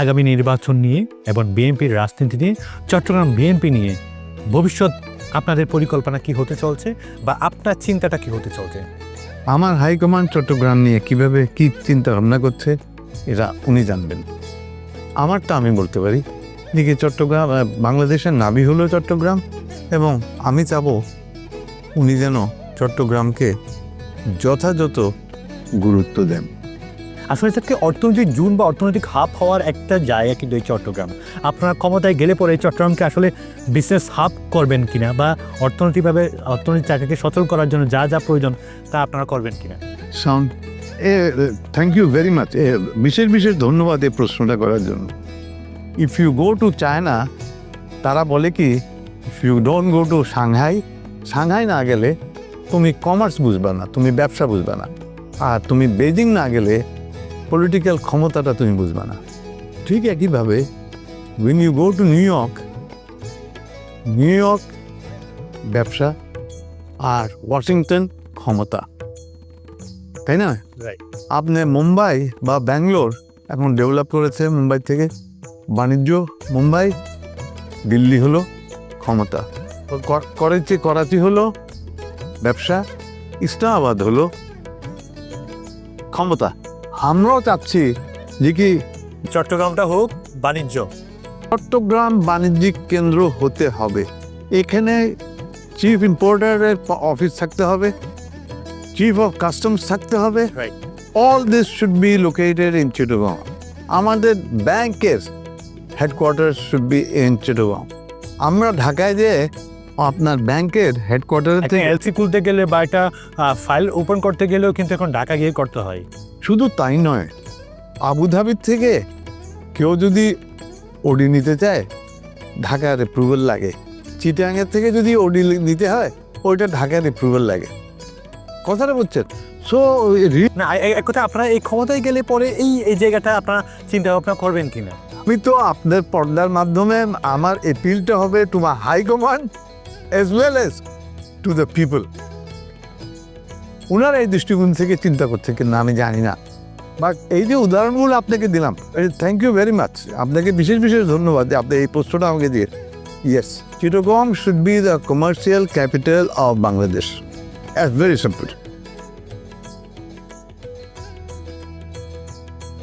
আগামী নির্বাচন নিয়ে এবং বিএনপির রাজনীতি নিয়ে, চট্টগ্রাম বিএনপি নিয়ে, ভবিষ্যৎ আপনাদের পরিকল্পনা কি হতে চলছে বা আপনার চিন্তাটা কি হতে চলছে? আমার হাইকমান্ড চট্টগ্রাম নিয়ে কীভাবে কি চিন্তা ভাবনা করছে, এটা উনি জানবেন। আমারটা আমি বলতে পারি দিকে চট্টগ্রাম বাংলাদেশের নাবি হলো চট্টগ্রাম এবং আমি চাবো উনি যেন চট্টগ্রামকে যথাযথ গুরুত্ব দেন। আসলে থেকে অর্থনৈতিক জুন বা অর্থনৈতিক হাব হওয়ার একটা জায়গা কিন্তু এই চট্টগ্রাম। আপনারা ক্ষমতায় গেলে পরে চট্টগ্রামকে আসলে বিজনেস হাব করবেন কিনা বা অর্থনৈতিকভাবে অর্থনৈতিক চাকাকে সচল করার জন্য যা যা প্রয়োজন তা আপনারা করবেন কিনা? সাউন্ড এ থ্যাংক ইউ ভেরি মাচ এ, বিশেষ বিশেষ ধন্যবাদ এই প্রশ্নটা করার জন্য। If you go to China তারা বলে কি if you don't go to Shanghai Shanghai না গেলে তুমি কমার্স বুঝবে না, তুমি ব্যবসা বুঝবে না। আর তুমি বেজিং না গেলে পলিটিক্যাল ক্ষমতাটা তুমি বুঝবে না। ঠিক একইভাবে when you go to New York New York ব্যবসা আর ওয়াশিংটন ক্ষমতা। তাই না? আপনি মুম্বাই বা ব্যাঙ্গালোর এখন ডেভেলপ করেছে মুম্বাই থেকে বাণিজ্য মুম্বাই দিল্লি হলো ক্ষমতা। ক- করাচি করাচি হলো ব্যবসা ইসলামাবাদ হলো ক্ষমতা। আমরাও চাচ্ছি যে কি চট্টগ্রামটা হোক বাণিজ্য। চট্টগ্রাম বাণিজ্যিক কেন্দ্র হতে হবে। এখানে চিফ ইম্পোর্টারের অফিস থাকতে হবে। চিফ অফ কাস্টমস থাকতে হবে। All this should be located in Chittagong আমাদের ব্যাংকের headquarter should be in Chittagong আমরা ঢাকায় যে আপনার ব্যাংকের হেডকোয়ার্টার এলসি খুলতে গেলে বা একটা ফাইল ওপেন করতে গেলেও কিন্তু এখন ঢাকা গিয়ে করতে হয়। শুধু তাই নয় আবুধাবির থেকে কেউ যদি ওডি নিতে চায় ঢাকার অ্যাপ্রুভাল লাগে। চিটাঙের থেকে যদি ওডি নিতে হয় ওইটা ঢাকার অ্যাপ্রুভাল লাগে। কথাটা বলছেন সো না এক কথা আপনারা এই ক্ষমতায় গেলে পরে এই এই জায়গাটা আপনারা চিন্তা ভাবনা করবেন কিনা? আমি তো আপনার পর্দার মাধ্যমে আমার এপিলটা হবে to my high command as well as to the people ওনারা এই দৃষ্টিকোণ থেকে চিন্তা করছে কিনা আমি জানি না। বাট এই যে উদাহরণগুলো আপনাকে দিলাম থ্যাংক ইউ ভেরি মাচ আপনাকে বিশেষ বিশেষ ধন্যবাদ আপনি এই প্রশ্নটা আমাকে দিয়ে। Yes Chittagong should be the commercial capital of Bangladesh as very simple